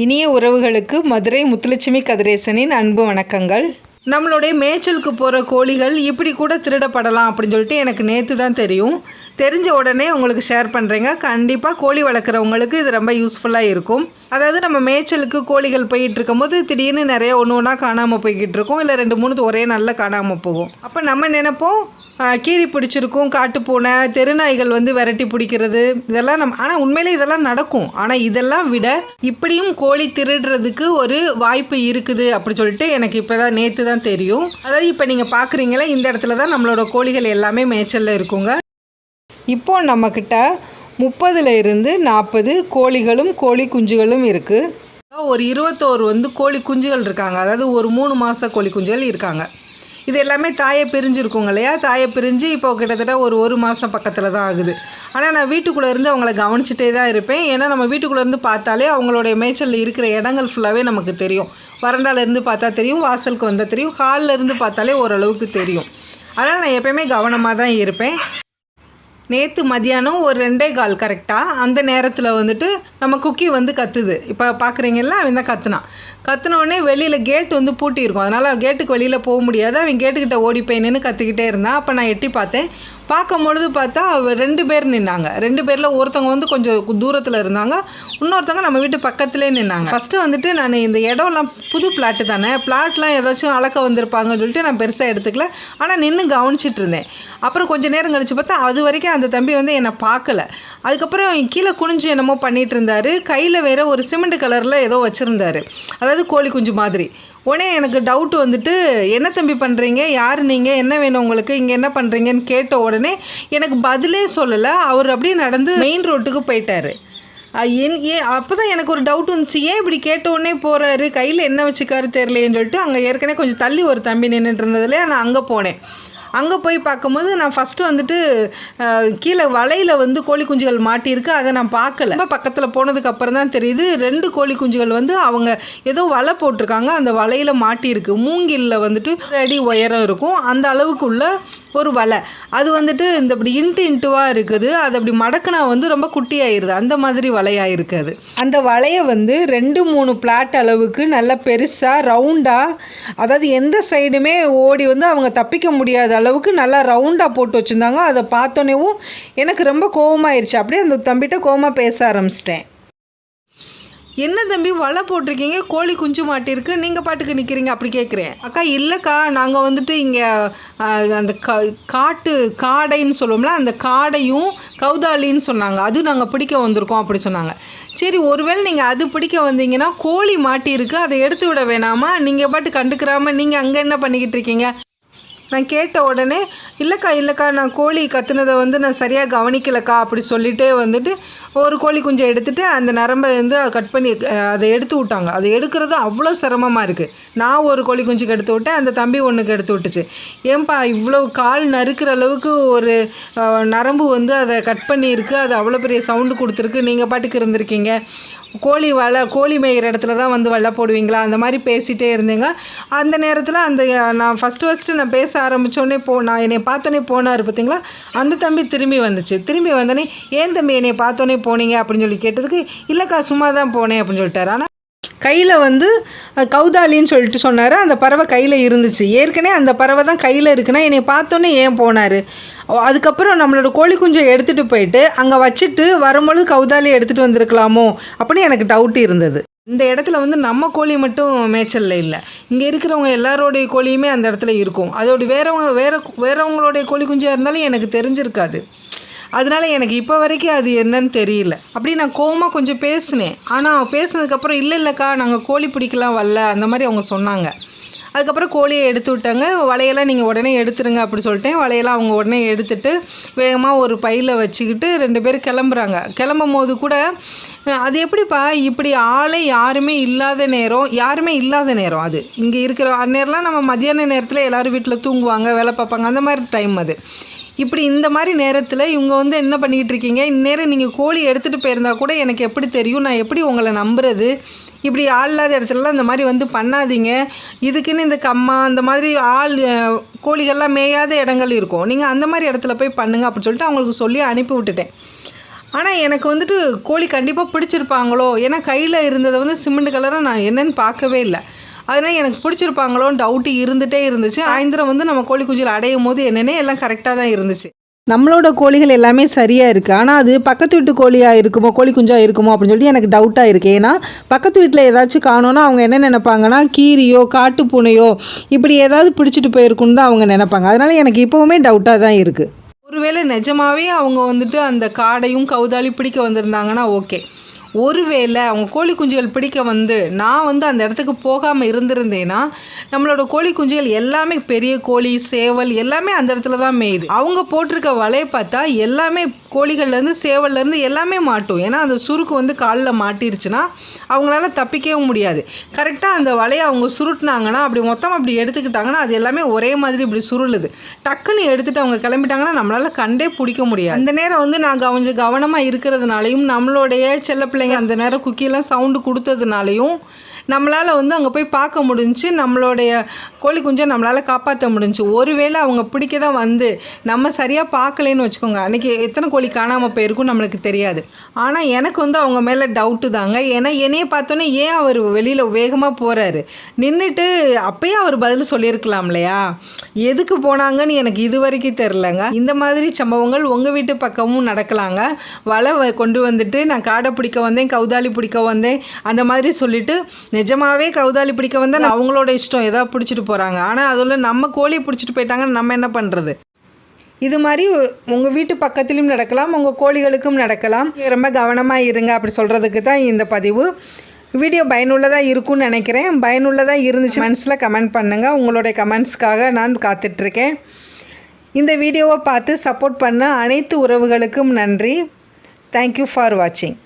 இனிய உறவுகளுக்கு மதுரை முத்துலட்சுமி கதிரேசனின் அன்பு வணக்கங்கள். நம்மளுடைய மேய்ச்சலுக்கு போகிற கோழிகள் இப்படி கூட திருடப்படலாம் அப்படின்னு சொல்லிட்டு எனக்கு நேற்று தான் தெரியும். தெரிஞ்ச உடனே உங்களுக்கு ஷேர் பண்ணுறேங்க கண்டிப்பாக கோழி வளர்க்குறவங்களுக்கு இது ரொம்ப யூஸ்ஃபுல்லாக இருக்கும். அதாவது நம்ம மேய்ச்சலுக்கு கோழிகள் போயிட்டு இருக்கும்போது திடீர்னு நிறைய ஒன்று ஒன்றா காணாமல் போய்கிட்டு இருக்கும். இல்லை ரெண்டு மூணு ஒரே நாளில் காணாமல் போகும். அப்போ நம்ம நினைப்போம் கீரி பிடிச்சிருக்கும் காட்டுப்பூனை தெருநாய்கள் வந்து விரட்டி பிடிக்கிறது இதெல்லாம் நம்ம ஆனால் உண்மையிலே இதெல்லாம் நடக்கும். ஆனால் இதெல்லாம் விட இப்படியும் கோழி திருடுறதுக்கு ஒரு வாய்ப்பு இருக்குது அப்படி சொல்லிட்டு எனக்கு இப்போ தான் நேற்று தான் தெரியும். அதாவது இப்போ நீங்கள் பார்க்குறீங்களே இந்த இடத்துல தான் நம்மளோட கோழிகள் எல்லாமே மேய்ச்சலில் இருக்குங்க. இப்போ நம்மக்கிட்ட முப்பதுல இருந்து நாற்பது கோழிகளும் கோழி குஞ்சுகளும் இருக்குது ஒரு இருபத்தோரு வந்து கோழி குஞ்சுகள் இருக்காங்க. அதாவது ஒரு மூணு மாத கோழி குஞ்சுகள் இருக்காங்க. இது எல்லாமே தாயை பிரிஞ்சிருக்குங்க இல்லையா? தாயை பிரிஞ்சு இப்போ கிட்டத்தட்ட ஒரு ஒரு மாதம் பக்கத்தில் தான் ஆகுது. ஆனால் நான் வீட்டுக்குள்ளே இருந்து அவங்கள கவனிச்சிட்டே தான் இருப்பேன். ஏன்னா நம்ம வீட்டுக்குள்ளே இருந்து பார்த்தாலே அவங்களுடைய மேய்ச்சலில் இருக்கிற இடங்கள் ஃபுல்லாகவே நமக்கு தெரியும். வறண்டாலேருந்து பார்த்தா தெரியும் வாசலுக்கு வந்தால் தெரியும் ஹாலில் இருந்து பார்த்தாலே ஓரளவுக்கு தெரியும். அதனால் நான் எப்பயுமே கவனமாக தான் இருப்பேன். நேற்று மதியானம் ஒரு ரெண்டே கால் கரெக்டாக அந்த நேரத்தில் வந்துட்டு நம்ம குக்கி வந்து கத்துது. இப்போ பார்க்குறீங்கல்ல அவன் தான் கத்துனான். கத்துன உடனே வெளியில் கேட் வந்து பூட்டியிருக்கும். அதனால் கேட்டுக்கு வெளியில் போக முடியாது. அவன் கேட்டுக்கிட்ட ஓடி போய் நின்று கத்திக்கிட்டே இருந்தான். அப்போ நான் எட்டி பார்த்தேன். பார்க்கும் பொழுது பார்த்தா ரெண்டு பேர் நின்னாங்க. ரெண்டு பேரில் ஒருத்தவங்க வந்து கொஞ்சம் தூரத்தில் இருந்தாங்க. இன்னொருத்தவங்க நம்ம வீட்டு பக்கத்துலேயே நின்னாங்க. ஃபஸ்ட்டு வந்துட்டு நான் இந்த இடம்லாம் புது பிளாட்டு தானே. பிளாட்லாம் ஏதாச்சும் அளக்க வந்திருப்பாங்கன்னு சொல்லிட்டு நான் பெருசாக எடுத்துக்கல. ஆனால் நின்று கவனிச்சிட்டு இருந்தேன். அப்புறம் கொஞ்சம் நேரம் கழித்து பார்த்தா அது வரைக்கும் அந்த தம்பி வந்து என்னை பார்க்கல. அதுக்கப்புறம் கீழே குனிஞ்சு என்னமோ பண்ணிகிட்டு இருந்தார். கையில் வேற ஒரு சிமெண்ட் கலரில் ஏதோ வச்சுருந்தாரு. அதாவது கோழி குஞ்சு மாதிரி. உடனே எனக்கு டவுட் வந்துட்டு என்ன தம்பி பண்ணுறீங்க யார் நீங்கள் என்ன வேணும் உங்களுக்கு? இங்கே என்ன பண்ணுறீங்கன்னு கேட்ட உடனே எனக்கு பதிலே சொல்லலை. அவர் அப்படியே நடந்து மெயின் ரோட்டுக்கு போயிட்டார். என் ஏ அப்போ தான் எனக்கு ஒரு டவுட் வந்துச்சு. ஏன் இப்படி கேட்ட உடனே போகிறாரு கையில் என்ன வச்சுக்காரு தெரியலையேன்னு சொல்லிட்டு அங்கே ஏற்கனவே கொஞ்சம் தள்ளி ஒரு தம்பி நின்றுட்டு இருந்ததுல நான் அங்கே போனேன். அங்கே போய் பார்க்கும்போது நான் ஃபஸ்ட்டு வந்துட்டு கீழே வலையில் வந்து கோழி குஞ்சுகள் மாட்டியிருக்கு. அதை நான் பார்க்கல. ரொம்ப பக்கத்தில் போனதுக்கப்புறம் தான் தெரியுது. ரெண்டு கோழி குஞ்சுகள் வந்து அவங்க ஏதோ வலை போட்டிருக்காங்க. அந்த வலையில் மாட்டியிருக்கு. மூங்கிலில் வந்துட்டு அடி உயரம் இருக்கும். அந்த அளவுக்குள்ள ஒரு வலை. அது வந்துட்டு இந்த இப்படி இன்ட்டு இன்ட்டுவாக இருக்குது. அது அப்படி மடக்குனா வந்து ரொம்ப குட்டியாயிருது. அந்த மாதிரி வலையாக இருக்குது அந்த வலையை வந்து ரெண்டு மூணு பிளாட் அளவுக்கு நல்லா பெருசாக ரவுண்டாக அதாவது எந்த சைடுமே ஓடி வந்து அவங்க தப்பிக்க முடியாத அளவுக்கு நல்லா ரவுண்டாக போட்டு வச்சுருந்தாங்க. அதை பார்த்தோன்னேவும் எனக்கு ரொம்ப கோபமாயிருச்சு அப்படியே அந்த தம்பிகிட்ட கோவமாக பேச ஆரம்பிச்சிட்டேன். என்ன தம்பி வலை போட்டிருக்கீங்க? கோழி குஞ்சு மாட்டிருக்கு நீங்கள் பாட்டுக்கு நிற்கிறீங்க அப்படி கேட்குறேன் அக்கா இல்லைக்கா நாங்கள் வந்துட்டு இங்கே அந்த கா காட்டு காடைன்னு சொல்லுவோம்ல அந்த காடையும் கௌதாலின்னு சொன்னாங்க. அது நாங்கள் பிடிக்க வந்திருக்கோம் அப்படி சொன்னாங்க. சரி ஒருவேளை நீங்கள் அது பிடிக்க வந்தீங்கன்னா கோழி மாட்டியிருக்கு அதை எடுத்து விட வேணாமா? நீங்கள் பாட்டு கண்டுக்கிறாமல் நீங்கள் அங்கே என்ன பண்ணிக்கிட்டு இருக்கீங்க? நான் கேட்ட உடனே இல்லைக்கா இல்லைக்கா நான் கோழி கத்துனதை வந்து நான் சரியாக கவனிக்கலக்கா அப்படி சொல்லிட்டே வந்துட்டு ஒரு கோழி குஞ்சை எடுத்துகிட்டு அந்த நரம்பை வந்து கட் பண்ணி அதை எடுத்து விட்டாங்க. அதை எடுக்கிறது அவ்வளோ சிரமமாக இருக்குது நான் ஒரு கோழி குஞ்சுக்கு எடுத்து விட்டேன் அந்த தம்பி ஒன்றுக்கு எடுத்து விட்டுச்சு. ஏன்பா இவ்வளோ கால் நறுக்கிற அளவுக்கு ஒரு நரம்பு வந்து அதை கட் பண்ணியிருக்கு அது அவ்வளோ பெரிய சவுண்டு கொடுத்துருக்கு நீங்கள் பாட்டுக்கு இருந்திருக்கீங்க. கோழி வலை கோழி மேய்கிற இடத்துல தான் வந்து வலை போடுவீங்களா? அந்த மாதிரி பேசிகிட்டே இருந்தேங்க. அந்த நேரத்தில் அந்த நான் ஃபஸ்ட்டு ஃபஸ்ட்டு நான் பேச ஆரம்பித்தோடனே போ நான் என்னை பார்த்தோன்னே போனார் பார்த்தீங்களா அந்த தம்பி திரும்பி வந்துச்சு. திரும்பி வந்தோடனே ஏன் தம்பி என்னை பார்த்தோன்னே போனீங்க? அப்படின்னு சொல்லி கேட்டதுக்கு இல்லைக்கா சும்மா தான் போனேன் அப்படின்னு சொல்லிட்டார். ஆனால் கையில் வந்து கௌதாலின்னு சொல்லிட்டு சொன்னார். அந்த பறவை கையில் இருந்துச்சு. ஏற்கனவே அந்த பறவை தான் கையில் இருக்குன்னா என்னை பார்த்தோன்னே ஏன் போனார்? அதுக்கப்புறம் நம்மளோட கோழி குஞ்சை எடுத்துகிட்டு போயிட்டு அங்கே வச்சுட்டு வரும்பொழுது கவுதாலி எடுத்துகிட்டு வந்திருக்கலாமோ அப்படின்னு எனக்கு டவுட் இருந்தது. இந்த இடத்துல வந்து நம்ம கோழி மட்டும் மேய்ச்சலில் இல்லை. இங்கே இருக்கிறவங்க எல்லாரோடைய கோழியுமே அந்த இடத்துல இருக்கும். அதோட வேறவங்க வேற வேறவங்களுடைய கோழி குஞ்சாக இருந்தாலும் எனக்கு தெரிஞ்சிருக்காது. அதனால எனக்கு இப்போ வரைக்கும் அது என்னன்னு தெரியல. அப்படி நான் கோவமாக கொஞ்சம் பேசினேன். ஆனால் பேசுனதுக்கப்புறம் இல்லை இல்லைக்கா நாங்கள் கோழி பிடிக்கலாம் வரல அந்த மாதிரி அவங்க சொன்னாங்க. அதுக்கப்புறம் கோழியை எடுத்து விட்டாங்க. வலையெல்லாம் நீங்கள் உடனே எடுத்துருங்க அப்படி சொல்லிட்டேன். வலையெல்லாம் அவங்க உடனே எடுத்துட்டு வேகமாக ஒரு பையில் வச்சுக்கிட்டு ரெண்டு பேரும் கிளம்புறாங்க. கிளம்பும் போது கூட அது எப்படிப்பா? இப்படி ஆளே யாருமே இல்லாத நேரம் யாருமே இல்லாத நேரம் அது. இங்கே இருக்கிற அந்நேரம்லாம் நம்ம மத்தியான நேரத்தில் எல்லோரும் வீட்டில் தூங்குவாங்க வேலை பார்ப்பாங்க. அந்த மாதிரி டைம் அது. இப்படி இந்த மாதிரி நேரத்தில் இவங்க வந்து என்ன பண்ணிக்கிட்டு இருக்கீங்க? இந்நேரம் நீங்கள் கோழி எடுத்துகிட்டு போயிருந்தா கூட எனக்கு எப்படி தெரியும்? நான் எப்படி உங்களை நம்புறது? இப்படி ஆள் இல்லாத இடத்துலலாம் இந்த மாதிரி வந்து பண்ணாதீங்க. இதுக்குன்னு இந்த கம்மா அந்த மாதிரி ஆள் கோழிகள்லாம் மேயாத இடங்கள் இருக்கும். நீங்கள் அந்த மாதிரி இடத்துல போய் பண்ணுங்கள் அப்படின்னு சொல்லிட்டு அவங்களுக்கு சொல்லி அனுப்பி விட்டுட்டேன். ஆனால் எனக்கு வந்துட்டு கோழி கண்டிப்பாக பிடிச்சிருப்பாங்களோ? ஏன்னா கையில் இருந்ததை வந்து சிமெண்ட் கலராக நான் என்னென்னு பார்க்கவே இல்லை. அதனால் எனக்கு பிடிச்சிருப்பாங்களோன்னு டவுட்டு இருந்துகிட்டே இருந்துச்சு. சாயந்தரம் வந்து நம்ம கோழி குஞ்சுகள் அடையும் போது என்னென்னே எல்லாம் கரெக்டாக தான் இருந்துச்சு. நம்மளோட கோழிகள் எல்லாமே சரியாக இருக்குது ஆனால் அது பக்கத்து வீட்டு கோழியாக இருக்குமோ கோழி குஞ்சாக இருக்குமோ அப்படின்னு சொல்லிட்டு எனக்கு டவுட்டாக இருக்குது ஏன்னா பக்கத்து வீட்டில் ஏதாச்சும் காணோன்னா அவங்க என்ன நினைப்பாங்கன்னா கீரியோ காட்டு பூனையோ இப்படி ஏதாவது பிடிச்சிட்டு போயிருக்குன்னு தான் அவங்க நினைப்பாங்க. அதனால் எனக்கு இப்போவுமே டவுட்டாக தான் இருக்குது ஒருவேளை நிஜமாவே அவங்க வந்துட்டு அந்த காடையும் கவுதாலி பிடிக்க வந்திருந்தாங்கன்னா ஓகே. ஒருவேளை அவங்க கோழி குஞ்சுகள் பிடிக்க வந்து நான் வந்து அந்த இடத்துக்கு போகாமல் இருந்திருந்தேன்னா நம்மளோட கோழி குஞ்சுகள் எல்லாமே பெரிய கோழி சேவல் எல்லாமே அந்த இடத்துல தான் மேயுது. அவங்க போட்டிருக்க வலையை பார்த்தா எல்லாமே கோழிகள்லேருந்து சேவல்லேருந்து எல்லாமே மாட்டும். ஏன்னா அந்த சுருக்கு வந்து காலில் மாட்டிருச்சுன்னா அவங்களால தப்பிக்கவே முடியாது. கரெக்டாக அந்த வலையை அவங்க சுருட்டினாங்கன்னா அப்படி மொத்தம் அப்படி எடுத்துக்கிட்டாங்கன்னா அது எல்லாமே ஒரே மாதிரி இப்படி சுருளுது. டக்குன்னு எடுத்துட்டு அவங்க கிளம்பிட்டாங்கன்னா நம்மளால கண்டே பிடிக்க முடியாது. அந்த நேரம் வந்து நான் கொஞ்சம் கவனமாக இருக்கிறதுனாலையும் நம்மளுடைய செல்ல பிள்ளைங்க அந்த நேரம் குக்கியெல்லாம் சவுண்டு கொடுத்ததுனாலையும் நம்மளால் வந்து அங்கே போய் பார்க்க முடிஞ்சு நம்மளுடைய கோழி குஞ்சை நம்மளால் காப்பாற்ற முடிஞ்சுச்சு ஒருவேளை அவங்க பிடிக்க தான் வந்து நம்ம சரியாக பார்க்கலேன்னு வச்சுக்கோங்க. அன்றைக்கி எத்தனை கோழி காணாமல் போயிருக்கும் நம்மளுக்கு தெரியாது. ஆனால் எனக்கு வந்து அவங்க மேலே டவுட்டு தாங்க. ஏன்னா என்னையே பார்த்தோன்னே ஏன் அவர் வெளியில் வேகமாக போகிறாரு நின்றுட்டு அப்பயே அவர் பதில் சொல்லியிருக்கலாம் இல்லையா? எதுக்கு போனாங்கன்னு எனக்கு இது வரைக்கும் தெரிலங்க இந்த மாதிரி சம்பவங்கள் உங்கள் வீட்டு பக்கமும் நடக்கலாங்க. வலை கொண்டு வந்துட்டு நான் காடை பிடிக்க வந்தேன் கௌதாலி பிடிக்க வந்தேன். அந்த மாதிரி சொல்லிட்டு நிஜமாவே கௌதாலி பிடிக்க வந்தேன் அவங்களோட இஷ்டம். ஏதாவது பிடிச்சிட்டு போகிறாங்க ஆனால் அதில் நம்ம கோழியை பிடிச்சிட்டு போயிட்டாங்கன்னு நம்ம என்ன பண்ணுறது இது மாதிரி உங்கள் வீட்டு பக்கத்துலேயும் நடக்கலாம் உங்கள் கோழிகளுக்கும் நடக்கலாம். ரொம்ப கவனமாக இருங்க அப்படி சொல்கிறதுக்கு தான் இந்த பதிவு. வீடியோ பயனுள்ளதாக இருக்கும்னு நினைக்கிறேன். பயனுள்ளதாக இருந்துச்சு மனசில் கமெண்ட் பண்ணுங்கள் உங்களுடைய கமெண்ட்ஸ்க்காக நான் காத்துட்ருக்கேன். இந்த வீடியோவை பார்த்து சப்போர்ட் பண்ண அனைத்து உறவுகளுக்கும் நன்றி. தேங்க்யூ ஃபார் வாட்சிங்